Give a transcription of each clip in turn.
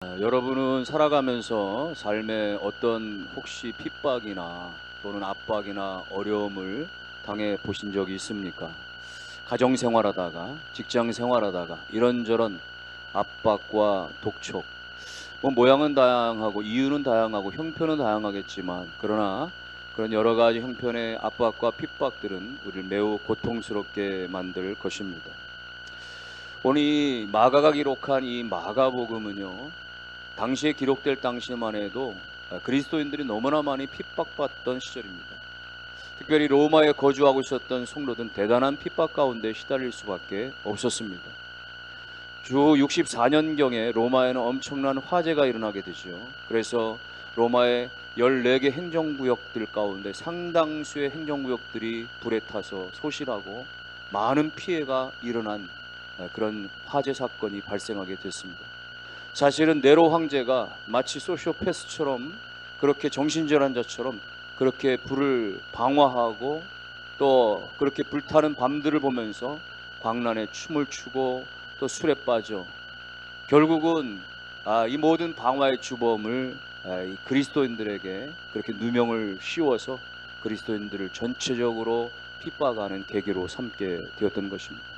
아, 여러분은 살아가면서 삶에 어떤 혹시 핍박이나 또는 압박이나 어려움을 당해 보신 적이 있습니까? 가정 생활하다가 직장 생활하다가 이런저런 압박과 독촉 뭐 모양은 다양하고 이유는 다양하고 형편은 다양하겠지만 그러나 그런 여러 가지 형편의 압박과 핍박들은 우리를 매우 고통스럽게 만들 것입니다. 오늘 이 마가가 기록한 이 마가복음은요. 당시에 기록될 당시만 해도 그리스도인들이 너무나 많이 핍박받던 시절입니다. 특별히 로마에 거주하고 있었던 성도들은 대단한 핍박 가운데 시달릴 수밖에 없었습니다. 주 64년경에 로마에는 엄청난 화재가 일어나게 되죠. 그래서 로마의 14개 행정구역들 가운데 상당수의 행정구역들이 불에 타서 소실하고 많은 피해가 일어난 그런 화재 사건이 발생하게 됐습니다. 사실은 네로 황제가 마치 소시오패스처럼 그렇게 정신질환자처럼 그렇게 불을 방화하고 또 그렇게 불타는 밤들을 보면서 광란에 춤을 추고 또 술에 빠져 결국은 아, 이 모든 방화의 주범을 아, 이 그리스도인들에게 그렇게 누명을 씌워서 그리스도인들을 전체적으로 핍박하는 계기로 삼게 되었던 것입니다.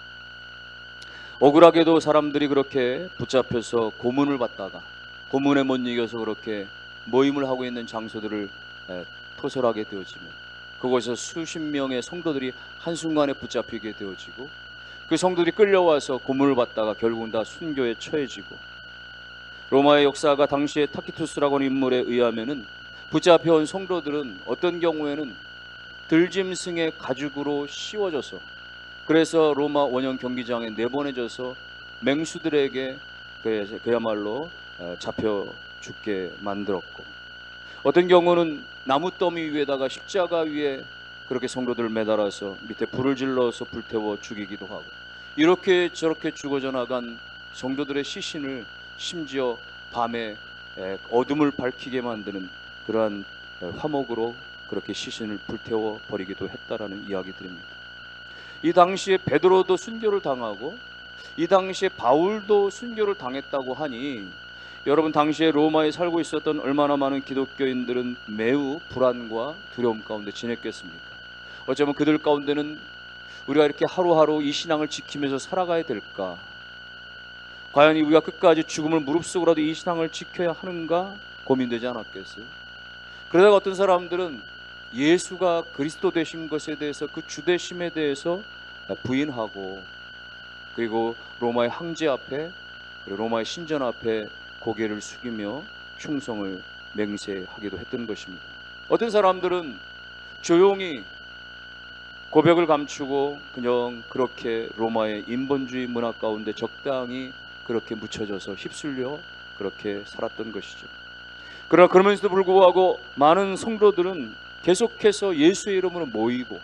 억울하게도 사람들이 그렇게 붙잡혀서 고문을 받다가 고문에 못 이겨서 그렇게 모임을 하고 있는 장소들을 에, 토설하게 되어지면 그곳에서 수십 명의 성도들이 한순간에 붙잡히게 되어지고 그 성도들이 끌려와서 고문을 받다가 결국은 다 순교에 처해지고 로마의 역사가 당시에 타키투스라고 하는 인물에 의하면은 붙잡혀온 성도들은 어떤 경우에는 들짐승의 가죽으로 씌워져서 그래서 로마 원형 경기장에 내보내져서 맹수들에게 그- 그야말로 어, 잡혀 죽게 만들었고 어떤 경우는 나무 더미 위에다가 십자가 위에 그렇게 성도들을 매달아서 밑에 불을 질러서 불태워 죽이기도 하고 이렇게 저렇게 죽어져 나간 성도들의 시신을 심지어 밤에 에, 어둠을 밝히게 만드는 그러한 에, 화목으로 그렇게 시신을 불태워 버리기도 했다라는 이야기들입니다. 이 당시에 베드로도 순교를 당하고 이 당시에 바울도 순교를 당했다고 하니 여러분 당시에 로마에 살고 있었던 얼마나 많은 기독교인들은 매우 불안과 두려움 가운데 지냈겠습니까? 어쩌면 그들 가운데는 우리가 이렇게 하루하루 이 신앙을 지키면서 살아가야 될까? 과연 우리가 끝까지 죽음을 무릅쓰고라도 이 신앙을 지켜야 하는가 고민되지 않았겠어요? 그러다가 어떤 사람들은 예수가 그리스도 되신 것에 대해서 그 주되심에 대해서 부인하고 그리고 로마의 황제 앞에 그리고 로마의 신전 앞에 고개를 숙이며 충성을 맹세하기도 했던 것입니다. 어떤 사람들은 조용히 고백을 감추고 그냥 그렇게 로마의 인본주의 문화 가운데 적당히 그렇게 묻혀져서 휩쓸려 그렇게 살았던 것이죠. 그러나 그러면서도 불구하고 많은 성도들은 계속해서 예수의 이름으로 모이고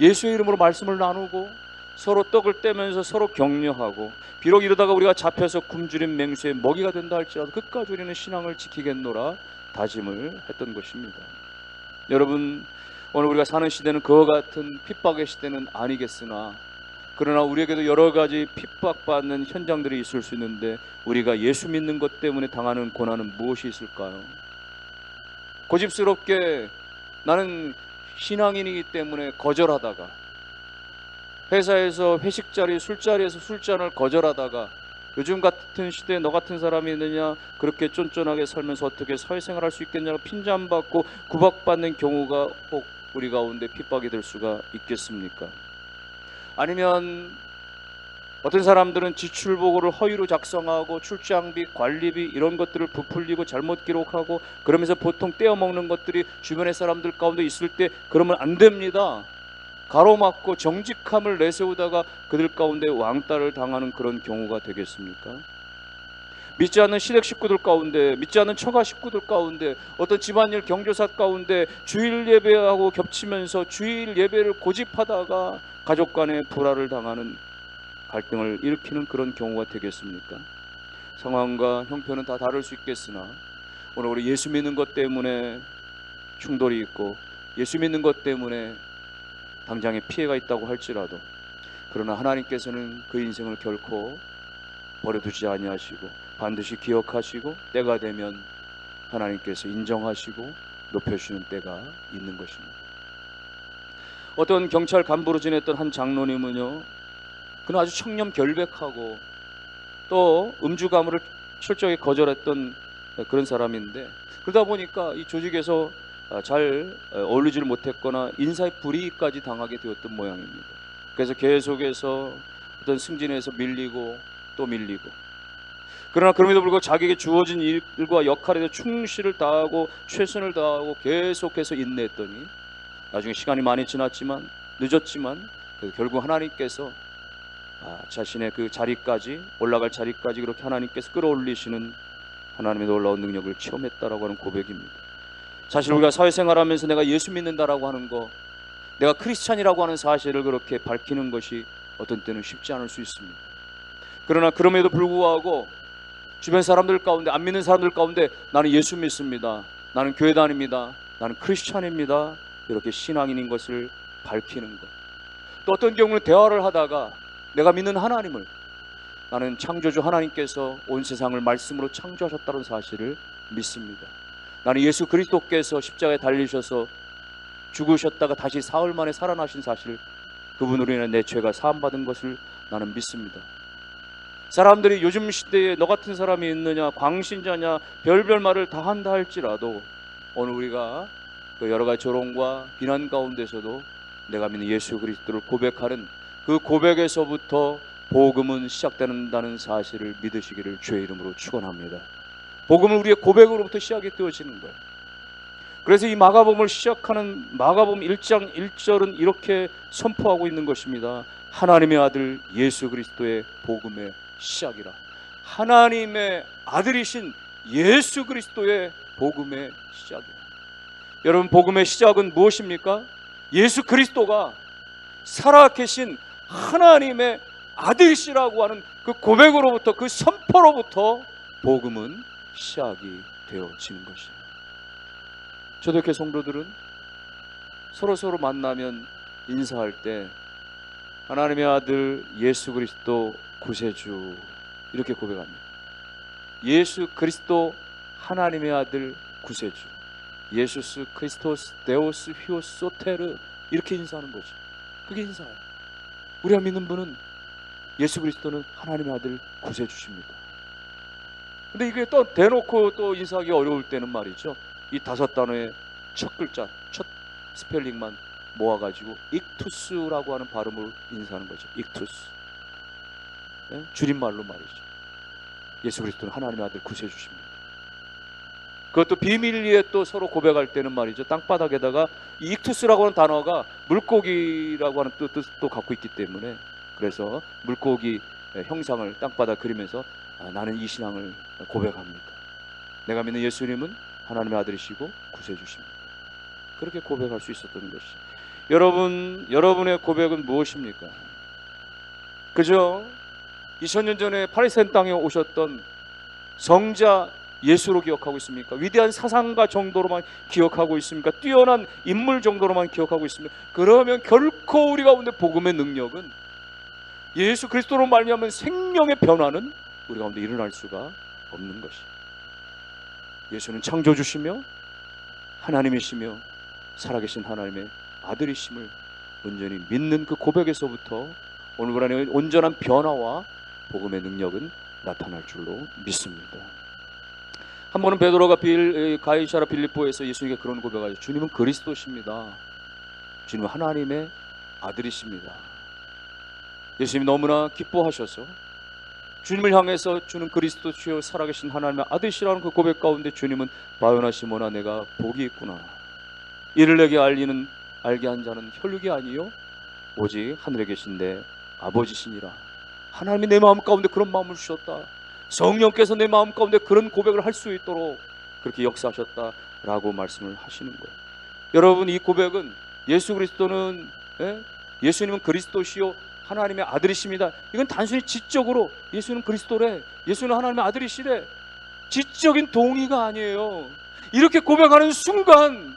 예수의 이름으로 말씀을 나누고 서로 떡을 떼면서 서로 격려하고 비록 이러다가 우리가 잡혀서 굶주린 맹수의 먹이가 된다 할지라도 끝까지 우리는 신앙을 지키겠노라 다짐을 했던 것입니다. 여러분 오늘 우리가 사는 시대는 그와 같은 핍박의 시대는 아니겠으나 그러나 우리에게도 여러 가지 핍박받는 현장들이 있을 수 있는데 우리가 예수 믿는 것 때문에 당하는 고난은 무엇이 있을까요? 고집스럽게 나는 신앙인이기 때문에 거절하다가 회사에서 회식 자리, 술자리에서 술잔을 거절하다가 요즘 같은 시대에 너 같은 사람이 있느냐 그렇게 쫀쫀하게 살면서 어떻게 사회생활할 수 있겠냐고 핀잔받고 구박받는 경우가 꼭 우리 가운데 핍박이 될 수가 있겠습니까? 아니면 어떤 사람들은 지출 보고를 허위로 작성하고 출장비, 관리비 이런 것들을 부풀리고 잘못 기록하고 그러면서 보통 떼어먹는 것들이 주변의 사람들 가운데 있을 때 그러면 안 됩니다. 가로막고 정직함을 내세우다가 그들 가운데 왕따를 당하는 그런 경우가 되겠습니까? 믿지 않는 시댁 식구들 가운데, 믿지 않는 처가 식구들 가운데, 어떤 집안일 경조사 가운데 주일 예배하고 겹치면서 주일 예배를 고집하다가 가족 간의 불화를 당하는 갈등을 일으키는 그런 경우가 되겠습니까? 상황과 형편은 다 다를 수 있겠으나 오늘 우리 예수 믿는 것 때문에 충돌이 있고 예수 믿는 것 때문에 당장에 피해가 있다고 할지라도 그러나 하나님께서는 그 인생을 결코 버려두지 아니하시고 반드시 기억하시고 때가 되면 하나님께서 인정하시고 높여주시는 때가 있는 것입니다. 어떤 경찰 간부로 지냈던 한 장로님은요, 그는 아주 청렴 결백하고 또 음주 가무를 철저히 거절했던 그런 사람인데 그러다 보니까 이 조직에서 잘 어울리지를 못했거나 인사의 불이익까지 당하게 되었던 모양입니다. 그래서 계속해서 어떤 승진에서 밀리고 또 밀리고 그러나 그럼에도 불구하고 자기에게 주어진 일과 역할에 대해 충실을 다하고 최선을 다하고 계속해서 인내했더니 나중에 시간이 많이 지났지만 늦었지만 그 결국 하나님께서 아, 자신의 그 자리까지 올라갈 자리까지 그렇게 하나님께서 끌어올리시는 하나님의 놀라운 능력을 체험했다라고 하는 고백입니다. 사실 우리가 사회생활하면서 내가 예수 믿는다라고 하는 거, 내가 크리스찬이라고 하는 사실을 그렇게 밝히는 것이 어떤 때는 쉽지 않을 수 있습니다. 그러나 그럼에도 불구하고 주변 사람들 가운데 안 믿는 사람들 가운데 나는 예수 믿습니다. 나는 교회 다닙니다. 나는 크리스찬입니다. 이렇게 신앙인인 것을 밝히는 것. 또 어떤 경우는 대화를 하다가 내가 믿는 하나님을 나는 창조주 하나님께서 온 세상을 말씀으로 창조하셨다는 사실을 믿습니다. 나는 예수 그리스도께서 십자가에 달리셔서 죽으셨다가 다시 사흘 만에 살아나신 사실 그분으로 인해 내 죄가 사함받은 것을 나는 믿습니다. 사람들이 요즘 시대에 너 같은 사람이 있느냐 광신자냐 별별 말을 다 한다 할지라도 오늘 우리가 그 여러 가지 조롱과 비난 가운데서도 내가 믿는 예수 그리스도를 고백하는 그 고백에서부터 복음은 시작된다는 사실을 믿으시기를 주의 이름으로 축원합니다. 복음은 우리의 고백으로부터 시작이 되어지는 거예요. 그래서 이 마가복음을 시작하는 마가복음 1장 1절은 이렇게 선포하고 있는 것입니다. 하나님의 아들 예수 그리스도의 복음의 시작이라. 하나님의 아들이신 예수 그리스도의 복음의 시작이라. 여러분 복음의 시작은 무엇입니까? 예수 그리스도가 살아 계신 하나님의 아들이시라고 하는 그 고백으로부터 그 선포로부터 복음은 시작이 되어지는 것이에요. 초대교회 성도들은 서로 서로 만나면 인사할 때 하나님의 아들 예수 그리스도 구세주 이렇게 고백합니다. 예수 그리스도 하나님의 아들 구세주. 예수스 크리스토스 데오스 휘오스 소테르 이렇게 인사하는 거죠. 그게 인사예요. 우리가 믿는 분은 예수 그리스도는 하나님의 아들 구세 주십니다. 근데 이게 또 대놓고 또 인사하기 어려울 때는 말이죠. 이 다섯 단어의 첫 글자, 첫 스펠링만 모아가지고 익투스라고 하는 발음으로 인사하는 거죠. 익투스. 예? 줄임말로 말이죠. 예수 그리스도는 하나님의 아들 구세 주십니다. 그것도 비밀리에 또 서로 고백할 때는 말이죠. 땅바닥에다가 이 익투스라고 하는 단어가 물고기라고 하는 뜻도 갖고 있기 때문에 그래서 물고기 형상을 땅바닥 그리면서 아, 나는 이 신앙을 고백합니다. 내가 믿는 예수님은 하나님의 아들이시고 구세주십니다. 그렇게 고백할 수 있었던 것이. 여러분, 여러분의 고백은 무엇입니까? 그죠? 2000년 전에 팔레스타인 땅에 오셨던 성자 예수로 기억하고 있습니까? 위대한 사상가 정도로만 기억하고 있습니까? 뛰어난 인물 정도로만 기억하고 있습니까? 그러면 결코 우리 가운데 복음의 능력은 예수 그리스도로 말미암은 생명의 변화는 우리 가운데 일어날 수가 없는 것이. 예수는 창조주시며 하나님이시며 살아계신 하나님의 아들이심을 온전히 믿는 그 고백에서부터 오늘 안에 온전한 변화와 복음의 능력은 나타날 줄로 믿습니다. 한 번은 베드로가 빌, 가이샤라 빌립보에서 예수님께 그런 고백하죠. 주님은 그리스도십니다. 주님은 하나님의 아들이십니다. 예수님이 너무나 기뻐하셔서 주님을 향해서 주는 그리스도 주여 살아계신 하나님의 아들이시라는 그 고백 가운데 주님은 바요나 시모나 내가 복이 있구나. 이를 내게 알리는 알게 한 자는 혈육이 아니요 오직 하늘에 계신 내 아버지시니라. 하나님이 내 마음 가운데 그런 마음을 주셨다. 성령께서 내 마음 가운데 그런 고백을 할 수 있도록 그렇게 역사하셨다라고 말씀을 하시는 거예요. 여러분 이 고백은 예수 그리스도는 예? 예수님은 그리스도시요 하나님의 아들이십니다. 이건 단순히 지적으로 예수는 그리스도래, 예수는 하나님의 아들이시래. 지적인 동의가 아니에요. 이렇게 고백하는 순간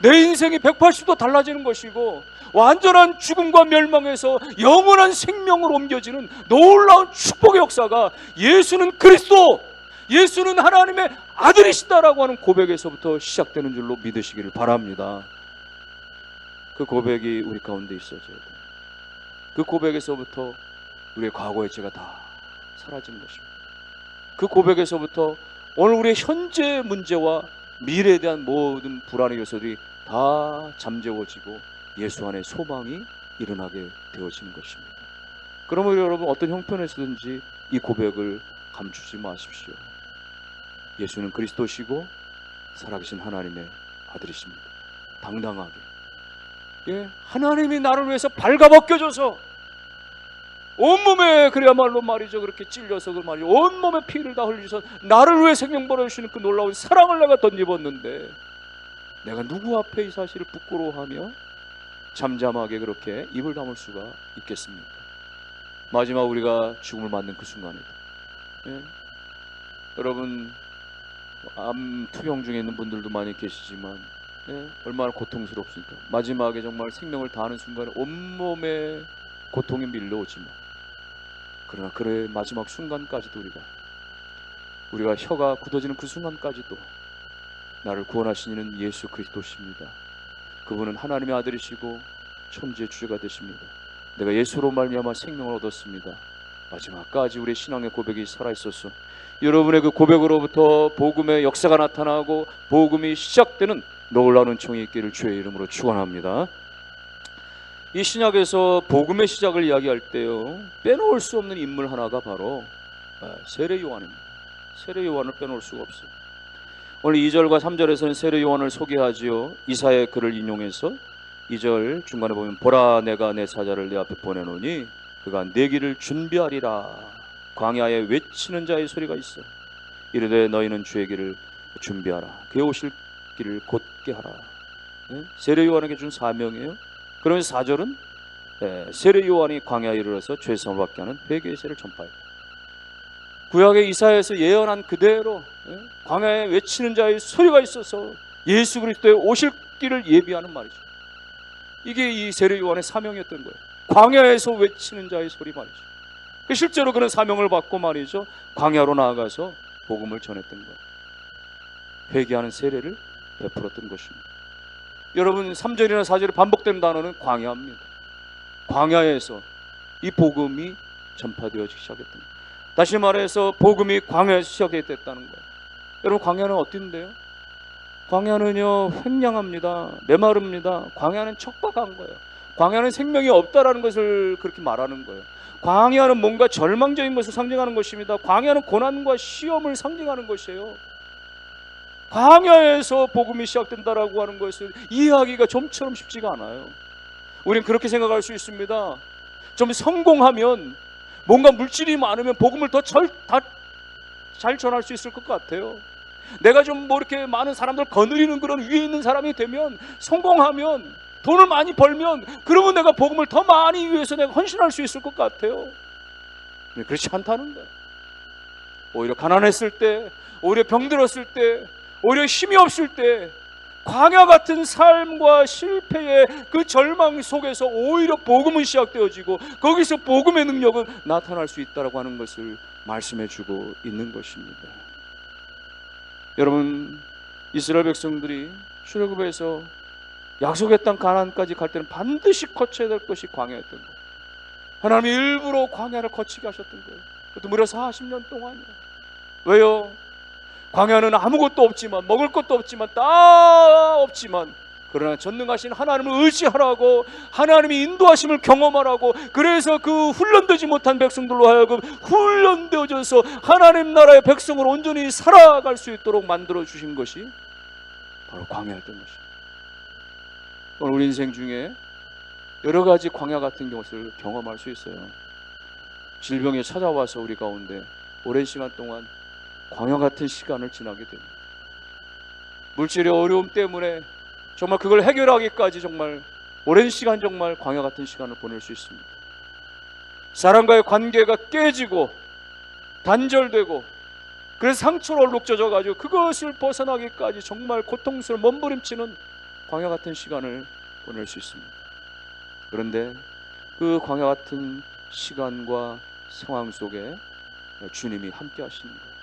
내 인생이 180도 달라지는 것이고 완전한 죽음과 멸망에서 영원한 생명으로 옮겨지는 놀라운 축복의 역사가 예수는 그리스도 예수는 하나님의 아들이시다라고 하는 고백에서부터 시작되는 줄로 믿으시기를 바랍니다. 그 고백이 우리 가운데 있어져야 돼요. 그 고백에서부터 우리의 과거의 죄가 다 사라지는 것입니다. 그 고백에서부터 오늘 우리의 현재 문제와 미래에 대한 모든 불안의 요소들이 다 잠재워지고 예수 안에 소망이 일어나게 되어지는 것입니다. 그러면 여러분 어떤 형편에서든지 이 고백을 감추지 마십시오. 예수는 그리스도시고 살아계신 하나님의 아들이십니다. 당당하게. 예, 하나님이 나를 위해서 발가벗겨져서 온몸에 그래야말로 말이죠 그렇게 찔려서 그 말이죠 온몸에 피를 다 흘리셔서 나를 위해 생명 벌어주시는 그 놀라운 사랑을 내가 덧입었는데 내가 누구 앞에 이 사실을 부끄러워하며 잠잠하게 그렇게 입을 다물 수가 있겠습니까? 마지막 우리가 죽음을 맞는 그 순간이다. 예? 여러분 암 투병 중에 있는 분들도 많이 계시지만 예? 얼마나 고통스럽습니까? 마지막에 정말 생명을 다하는 순간에 온몸에 고통이 밀려오지만 그러나 그의 마지막 순간까지도 우리가 우리가 혀가 굳어지는 그 순간까지도 나를 구원하신 이는 예수 그리스도십니다. 그분은 하나님의 아들이시고 천지의 주제가 되십니다. 내가 예수로 말미암아 생명을 얻었습니다. 마지막까지 우리의 신앙의 고백이 살아 있었어. 여러분의 그 고백으로부터 복음의 역사가 나타나고 복음이 시작되는 놀라운 총이 있기를 주의 이름으로 축원합니다. 이 신약에서 복음의 시작을 이야기할 때요 빼놓을 수 없는 인물 하나가 바로 아, 세례 요한입니다. 세례 요한을 빼놓을 수가 없어요. 오늘 2절과 3절에서는 세례 요한을 소개하지요. 이사의 글을 인용해서 2절 중간에 보면 보라 내가 내 사자를 내 앞에 보내노니 그가 내 길을 준비하리라 광야에 외치는 자의 소리가 있어 이르되 너희는 주의 길을 준비하라 그의 오실 길을 곧게 하라 예? 세례 요한에게 준 사명이에요 그러면 4절은 예, 세례 요한이 광야에 이르러서 죄성을 받게 하는 회개의 세를 전파해요 구약의 이사에서 예언한 그대로 예? 광야에 외치는 자의 소리가 있어서 예수 그리스도의 오실 길을 예비하는 말이죠 이게 이 세례 요한의 사명이었던 거예요. 광야에서 외치는 자의 소리 말이죠. 그 실제로 그는 사명을 받고 말이죠. 광야로 나아가서 복음을 전했던 거예요. 회개하는 세례를 베풀었던 것입니다. 여러분 3절이나 4절에 반복되는 단어는 광야입니다. 광야에서 이 복음이 전파되어지기 시작했던 거예요. 다시 말해서 복음이 광야에서 시작됐다는 거예요. 여러분 광야는 어떤데요? 광야는요 횡령합니다. 메마릅니다. 광야는 척박한 거예요. 광야는 생명이 없다라는 것을 그렇게 말하는 거예요. 광야는 뭔가 절망적인 것을 상징하는 것입니다. 광야는 고난과 시험을 상징하는 것이에요. 광야에서 복음이 시작된다라고 하는 것을 이해하기가 좀처럼 쉽지가 않아요. 우리는 그렇게 생각할 수 있습니다. 좀 성공하면 뭔가 물질이 많으면 복음을 더 잘 전할 수 있을 것 같아요 내가 좀 뭐 이렇게 많은 사람들 거느리는 그런 위에 있는 사람이 되면 성공하면 돈을 많이 벌면 그러면 내가 복음을 더 많이 위해서 내가 헌신할 수 있을 것 같아요. 그렇지 않다는 거예요. 오히려 가난했을 때, 오히려 병들었을 때, 오히려 힘이 없을 때 광야 같은 삶과 실패의 그 절망 속에서 오히려 복음은 시작되어지고 거기서 복음의 능력은 나타날 수 있다라고 하는 것을 말씀해 주고 있는 것입니다. 여러분 이스라엘 백성들이 출애굽에서 약속의 땅 가나안까지 갈 때는 반드시 거쳐야 될 것이 광야였던 거예요. 하나님이 일부러 광야를 거치게 하셨던 거예요. 그것도 무려 40년 동안이요. 왜요? 광야는 아무것도 없지만 먹을 것도 없지만 다 없지만 그러나 전능하신 하나님을 의지하라고 하나님이 인도하심을 경험하라고 그래서 그 훈련되지 못한 백성들로 하여금 훈련되어져서 하나님 나라의 백성으로 온전히 살아갈 수 있도록 만들어 주신 것이 바로 광야였던 것입니다. 오늘 우리 인생 중에 여러 가지 광야 같은 것을 경험할 수 있어요. 질병이 찾아와서 우리 가운데 오랜 시간 동안 광야 같은 시간을 지나게 됩니다. 물질의 어려움 때문에 정말 그걸 해결하기까지 정말 오랜 시간 정말 광야 같은 시간을 보낼 수 있습니다. 사람과의 관계가 깨지고 단절되고 그래서 상처로 얼룩져져 가지고 그것을 벗어나기까지 정말 고통스러운 몸부림치는 광야 같은 시간을 보낼 수 있습니다. 그런데 그 광야 같은 시간과 상황 속에 주님이 함께 하시는 거예요.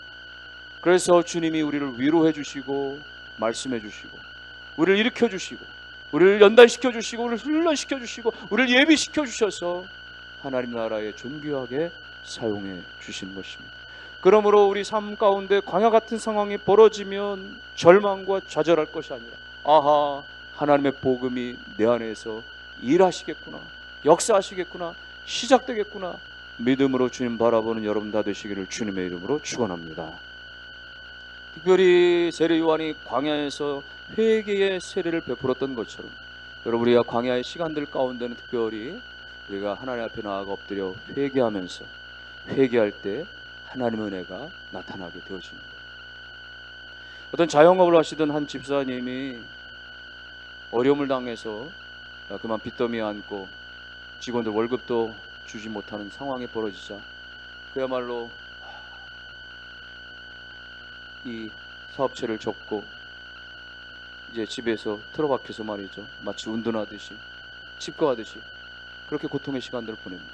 그래서 주님이 우리를 위로해 주시고 말씀해 주시고 우리를 일으켜 주시고 우리를 연단시켜 주시고 우리를 훈련시켜 주시고 우리를 예비시켜 주셔서 하나님 나라에 존귀하게 사용해 주시는 것입니다. 그러므로 우리 삶 가운데 광야 같은 상황이 벌어지면 절망과 좌절할 것이 아니라 아하 하나님의 복음이 내 안에서 일하시겠구나 역사하시겠구나 시작되겠구나 믿음으로 주님 바라보는 여러분 다 되시기를 주님의 이름으로 축원합니다. 특별히 세례 요한이 광야에서 회개의 세례를 베풀었던 것처럼 여러분 우리가 광야의 시간들 가운데는 특별히 우리가 하나님 앞에 나아가 엎드려 회개하면서 회개할 때 하나님의 은혜가 나타나게 거예요. 어떤 자영업을 하시던 한 집사님이 어려움을 당해서 그만 빚더미에 앉고 직원들 월급도 주지 못하는 상황이 벌어지자 그야말로 이 사업체를 접고 이제 집에서 틀어박혀서 말이죠 마치 운동하듯이 칩거하듯이 그렇게 고통의 시간들을 보냅니다.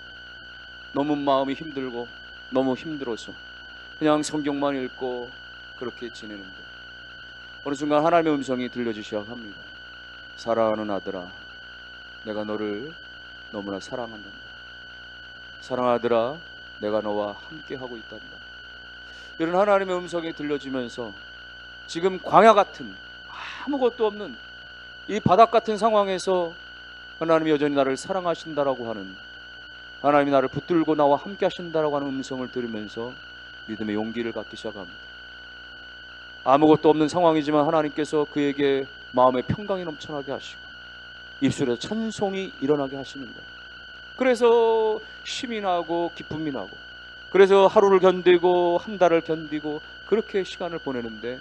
너무 마음이 힘들고 너무 힘들어서 그냥 성경만 읽고 그렇게 지내는데 어느 순간 하나님의 음성이 들려지기 시작합니다. 사랑하는 아들아, 내가 너를 너무나 사랑한다. 사랑하더라, 내가 너와 함께 하고 있단다. 이런 하나님의 음성이 들려지면서 지금 광야 같은 아무것도 없는 이 바닥 같은 상황에서 하나님이 여전히 나를 사랑하신다라고 하는 하나님이 나를 붙들고 나와 함께 하신다라고 하는 음성을 들으면서 믿음의 용기를 갖기 시작합니다. 아무것도 없는 상황이지만 하나님께서 그에게 마음의 평강이 넘쳐나게 하시고 입술에 찬송이 일어나게 하시는 거예요. 그래서 힘이 나고 기쁨이 나고 그래서 하루를 견디고 한 달을 견디고 그렇게 시간을 보내는데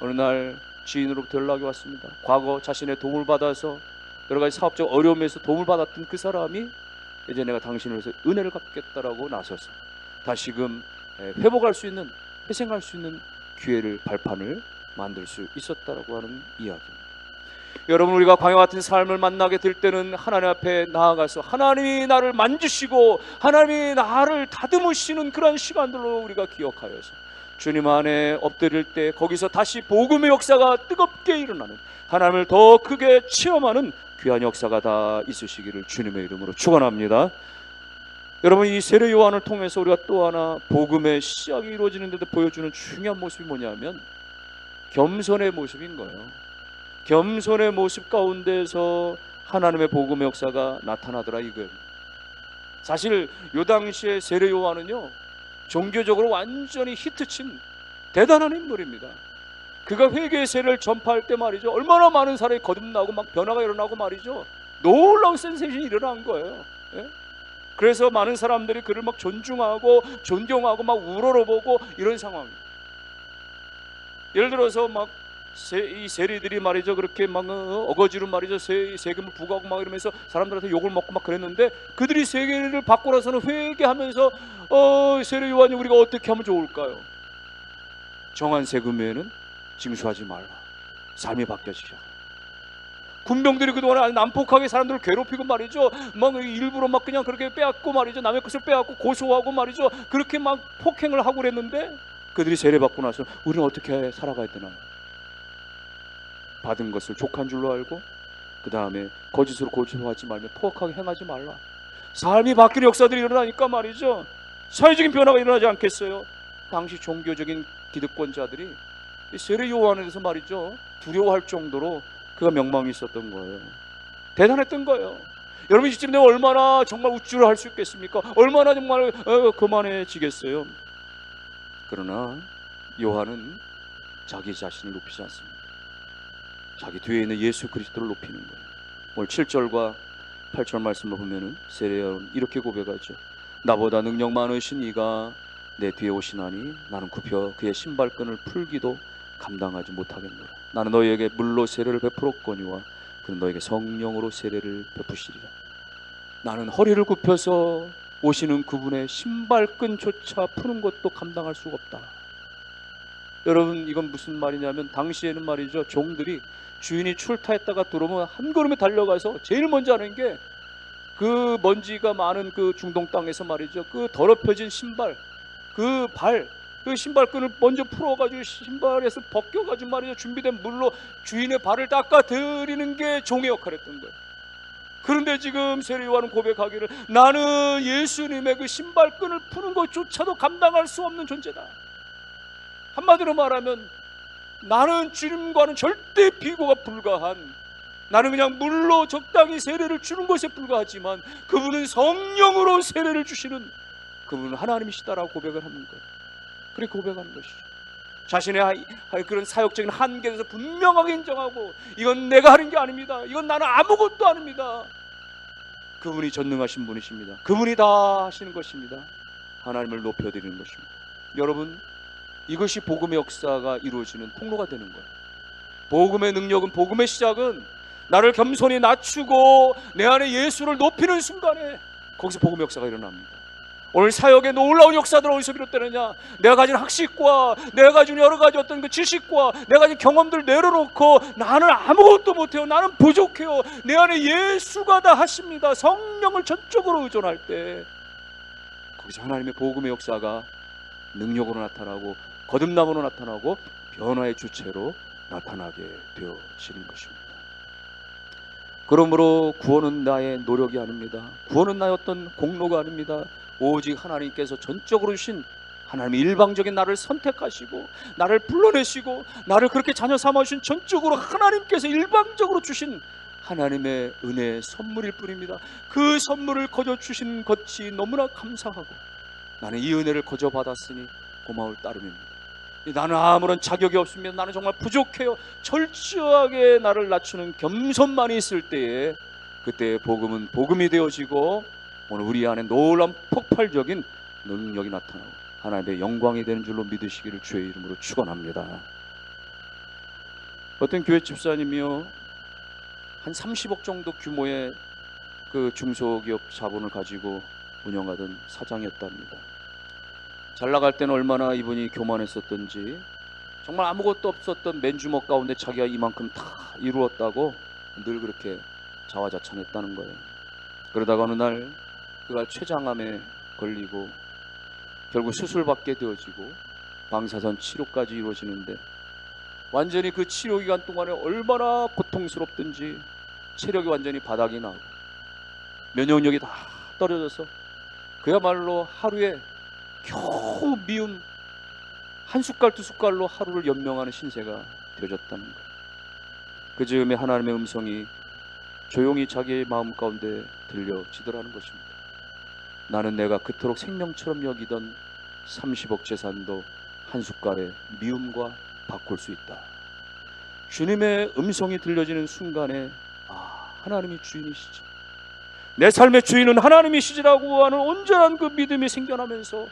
어느 날 지인으로부터 연락이 왔습니다. 과거 자신의 도움을 받아서 여러 가지 사업적 어려움에서 도움을 받았던 그 사람이 이제 내가 당신을 위해서 은혜를 갚겠다라고 나서서 다시금 예, 회복할 수 있는 회생할 수 있는 기회를 발판을 만들 수 있었다라고 하는 이야기입니다. 여러분 우리가 광야 같은 삶을 만나게 될 때는 하나님 앞에 나아가서 하나님이 나를 만지시고 하나님이 나를 다듬으시는 그런 시간들로 우리가 기억하여서 주님 안에 엎드릴 때 거기서 다시 복음의 역사가 뜨겁게 일어나는 하나님을 더 크게 체험하는 귀한 역사가 다 있으시기를 주님의 이름으로 축원합니다. 여러분 이 세례 요한을 통해서 우리가 또 하나 복음의 시작이 이루어지는 데도 보여주는 중요한 모습이 뭐냐면 겸손의 모습인 거예요. 겸손의 모습 가운데서 하나님의 복음의 역사가 나타나더라 이거예요. 사실 요 당시에 세례 요한은요 종교적으로 완전히 히트친 대단한 인물입니다. 그가 회개의 세례를 전파할 때 말이죠 얼마나 많은 사람이 거듭나고 막 변화가 일어나고 말이죠 놀라운 센세이션이 일어난 거예요. 예? 그래서 많은 사람들이 그를 막 존중하고 존경하고 막 우러러보고 이런 상황입니다. 예를 들어서 막 이 세리들이 말이죠 그렇게 막 어, 어거지로 말이죠 세, 세금을 부과하고 막 이러면서 사람들한테 욕을 먹고 막 그랬는데 그들이 세계를 받고 나서는 회개하면서 어 세례 요한이 우리가 어떻게 하면 좋을까요? 정한 세금 외에는 징수하지 말라. 삶이 바뀌어지죠. 군병들이 그동안 난폭하게 사람들을 괴롭히고 말이죠. 막 일부러 막 그냥 그렇게 빼앗고 말이죠. 남의 것을 빼앗고 고소하고 말이죠. 그렇게 막 폭행을 하고 그랬는데 그들이 세례 받고 나서 우리는 어떻게 살아가야 되나요? 받은 것을 족한 줄로 알고 그 다음에 거짓으로 고소하지 말며 포악하게 행하지 말라. 삶이 바뀌는 역사들이 일어나니까 말이죠. 사회적인 변화가 일어나지 않겠어요? 당시 종교적인 기득권자들이 이 세례 요한에 대해서 말이죠. 두려워할 정도로 그가 명망이 있었던 거예요. 대단했던 거예요. 여러분 이쯤 되면 얼마나 정말 우쭐을 할 수 있겠습니까? 얼마나 정말 어, 그만해지겠어요. 그러나 요한은 자기 자신을 높이지 않습니다. 자기 뒤에 있는 예수 그리스도를 높이는 거예요. 오늘 7절과 8절 말씀을 보면은 세례요한 이렇게 고백하죠. 나보다 능력 많으신 이가 내 뒤에 오시나니 나는 굽혀 그의 신발끈을 풀기도 감당하지 못하겠노라. 나는 너희에게 물로 세례를 베풀었거니와 그는 너에게 성령으로 세례를 베푸시리라. 나는 허리를 굽혀서 오시는 그분의 신발끈조차 푸는 것도 감당할 수가 없다. 여러분 이건 무슨 말이냐면 당시에는 말이죠 종들이 주인이 출타했다가 들어오면 한 걸음에 달려가서 제일 먼저 하는 게 그 먼지가 많은 그 중동 땅에서 말이죠 그 더럽혀진 신발 그 발 그 신발끈을 먼저 풀어가지고 신발에서 벗겨가지고 말이죠 준비된 물로 주인의 발을 닦아 드리는 게 종의 역할이었던 거예요. 그런데 지금 세례요한은 고백하기를 나는 예수님의 그 신발끈을 푸는 것조차도 감당할 수 없는 존재다. 한마디로 말하면 나는 주님과는 절대 비교가 불가한 나는 그냥 물로 적당히 세례를 주는 것에 불과하지만 그분은 성령으로 세례를 주시는 그분은 하나님이시다라고 고백을 하는 거예요. 그렇게 고백하는 것이죠. 자신의 그런 사역적인 한계에 대해서 분명하게 인정하고 이건 내가 하는 게 아닙니다. 이건 나는 아무것도 아닙니다. 그분이 전능하신 분이십니다. 그분이 다 하시는 것입니다. 하나님을 높여드리는 것입니다. 여러분 이것이 복음의 역사가 이루어지는 통로가 되는 거예요. 복음의 능력은 복음의 시작은 나를 겸손히 낮추고 내 안에 예수를 높이는 순간에 거기서 복음의 역사가 일어납니다. 오늘 사역의 놀라운 역사들은 어디서 비롯되느냐? 내가 가진 학식과 내가 가진 여러 가지 어떤 그 지식과 내가 가진 경험들을 내려놓고 나는 아무것도 못해요. 나는 부족해요. 내 안에 예수가 다 하십니다. 성령을 전적으로 의존할 때 거기서 하나님의 복음의 역사가 능력으로 나타나고 거듭남으로 나타나고 변화의 주체로 나타나게 되어지는 것입니다. 그러므로 구원은 나의 노력이 아닙니다. 구원은 나의 어떤 공로가 아닙니다. 오직 하나님께서 전적으로 주신 하나님의 일방적인 나를 선택하시고 나를 불러내시고 나를 그렇게 자녀 삼아 주신 전적으로 하나님께서 일방적으로 주신 하나님의 은혜의 선물일 뿐입니다. 그 선물을 거저 주신 것이 너무나 감사하고 나는 이 은혜를 거저 받았으니 고마울 따름입니다. 나는 아무런 자격이 없습니다. 나는 정말 부족해요. 철저하게 나를 낮추는 겸손만이 있을 때에 그때 복음은 복음이 되어지고 오늘 우리 안에 놀라운 폭발적인 능력이 나타나고 하나님의 영광이 되는 줄로 믿으시기를 주의 이름으로 축원합니다. 어떤 교회 집사님이요 한 30억 정도 규모의 그 중소기업 자본을 가지고 운영하던 사장이었답니다. 잘 나갈 때는 얼마나 이분이 교만했었던지 정말 아무것도 없었던 맨주먹 가운데 자기가 이만큼 다 이루었다고 늘 그렇게 자화자찬했다는 거예요. 그러다가 어느 날 그가 췌장암에 걸리고 결국 수술받게 되어지고 방사선 치료까지 이루어지는데 완전히 그 치료 기간 동안에 얼마나 고통스럽든지 체력이 완전히 바닥이 나고 면역력이 다 떨어져서 그야말로 하루에 겨우 미운 한 숟갈 두 숟갈로 하루를 연명하는 신세가 되어졌다는 거예요. 그 즈음에 하나님의 음성이 조용히 자기의 마음 가운데 들려지더라는 것입니다. 나는 내가 그토록 생명처럼 여기던 30억 재산도 한 숟갈의 미움과 바꿀 수 있다. 주님의 음성이 들려지는 순간에 아 하나님이 주인이시지. 내 삶의 주인은 하나님이시지라고 하는 온전한 그 믿음이 생겨나면서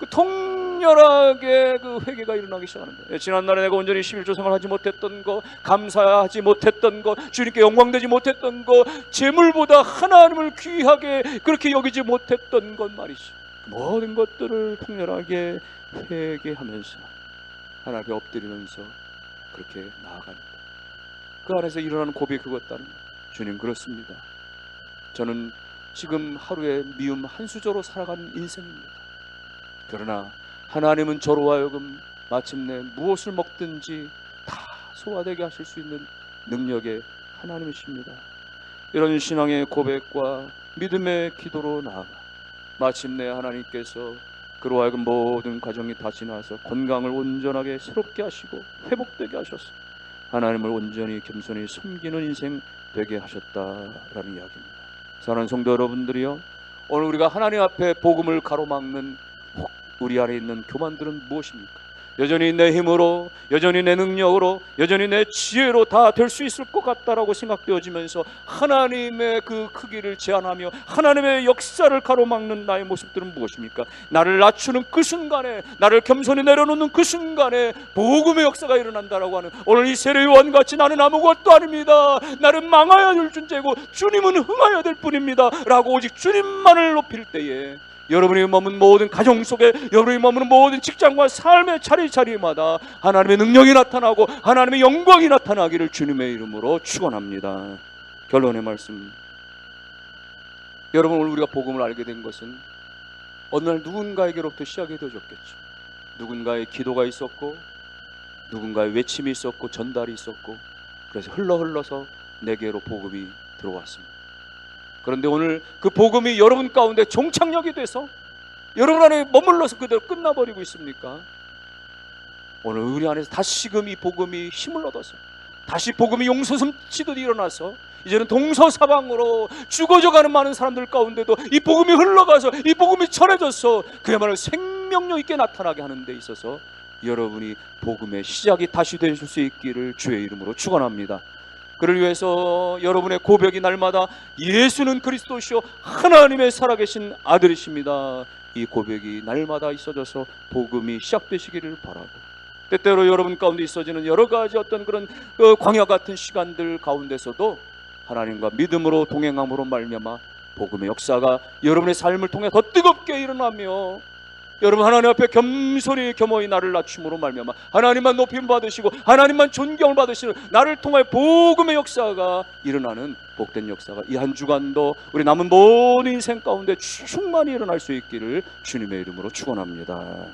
그 통렬하게 그 회개가 일어나기 시작하는데 예, 지난날에 내가 온전히 11조 생활 하지 못했던 거 감사하지 못했던 거 주님께 영광되지 못했던 거 재물보다 하나님을 귀하게 그렇게 여기지 못했던 것 말이지. 모든 것들을 통렬하게 회개하면서 하나님께 엎드리면서 그렇게 나아갑니다 그 안에서 일어나는 고백이 거예요. 주님 그렇습니다. 저는 지금 하루에 미움 한 수저로 살아가는 인생입니다 그러나 하나님은 저로 하여금 마침내 무엇을 먹든지 다 소화되게 하실 수 있는 능력의 하나님이십니다. 이런 신앙의 고백과 믿음의 기도로 나아가 마침내 하나님께서 그로 하여금 모든 과정이 다 지나서 건강을 온전하게 새롭게 하시고 회복되게 하셔서 하나님을 온전히 겸손히 섬기는 인생 되게 하셨다라는 이야기입니다. 사랑하는 성도 여러분들이요 오늘 우리가 하나님 앞에 복음을 가로막는 혹 우리 안에 있는 교만들은 무엇입니까? 여전히 내 힘으로, 여전히 내 능력으로, 여전히 내 지혜로 다 될 수 있을 것 같다라고 생각되어지면서 하나님의 그 크기를 제한하며 하나님의 역사를 가로막는 나의 모습들은 무엇입니까? 나를 낮추는 그 순간에, 나를 겸손히 내려놓는 그 순간에 복음의 역사가 일어난다라고 하는 오늘 이 세례요한 같이 나는 아무것도 아닙니다. 나는 망하여야 될 존재고 주님은 흥하여야 될 뿐입니다.라고 오직 주님만을 높일 때에 여러분이 머문 모든 가정 속에 여러분이 머무는 모든 직장과 삶의 차례차례마다 하나님의 능력이 나타나고 하나님의 영광이 나타나기를 주님의 이름으로 축원합니다. 결론의 말씀. 여러분 오늘 우리가 복음을 알게 된 것은 어느 날 누군가에게로부터 시작이 되어졌겠죠. 누군가의 기도가 있었고 누군가의 외침이 있었고 전달이 있었고 그래서 흘러 흘러서 내게로 복음이 들어왔습니다. 그런데 오늘 그 복음이 여러분 가운데 종착역이 돼서 여러분 안에 머물러서 그대로 끝나버리고 있습니까? 오늘 우리 안에서 다시금 이 복음이 힘을 얻어서 다시 복음이 용솟음치듯 일어나서 이제는 동서사방으로 죽어져가는 많은 사람들 가운데도 이 복음이 흘러가서 이 복음이 전해져서 그야말로 생명력 있게 나타나게 하는 데 있어서 여러분이 복음의 시작이 다시 되실 수 있기를 주의 이름으로 축원합니다. 그를 위해서 여러분의 고백이 날마다 예수는 그리스도시요 하나님의 살아계신 아들이십니다. 이 고백이 날마다 있어져서 복음이 시작되시기를 바라고 때때로 여러분 가운데 있어지는 여러 가지 어떤 그런 그 광야 같은 시간들 가운데서도 하나님과 믿음으로 동행함으로 말미암아 복음의 역사가 여러분의 삶을 통해 더 뜨겁게 일어나며 여러분 하나님 앞에 겸손히 겸허히 나를 낮춤으로 말미암아 하나님만 높임 받으시고 하나님만 존경을 받으시는 나를 통해 복음의 역사가 일어나는 복된 역사가 이 한 주간도 우리 남은 모든 인생 가운데 충만히 일어날 수 있기를 주님의 이름으로 축원합니다.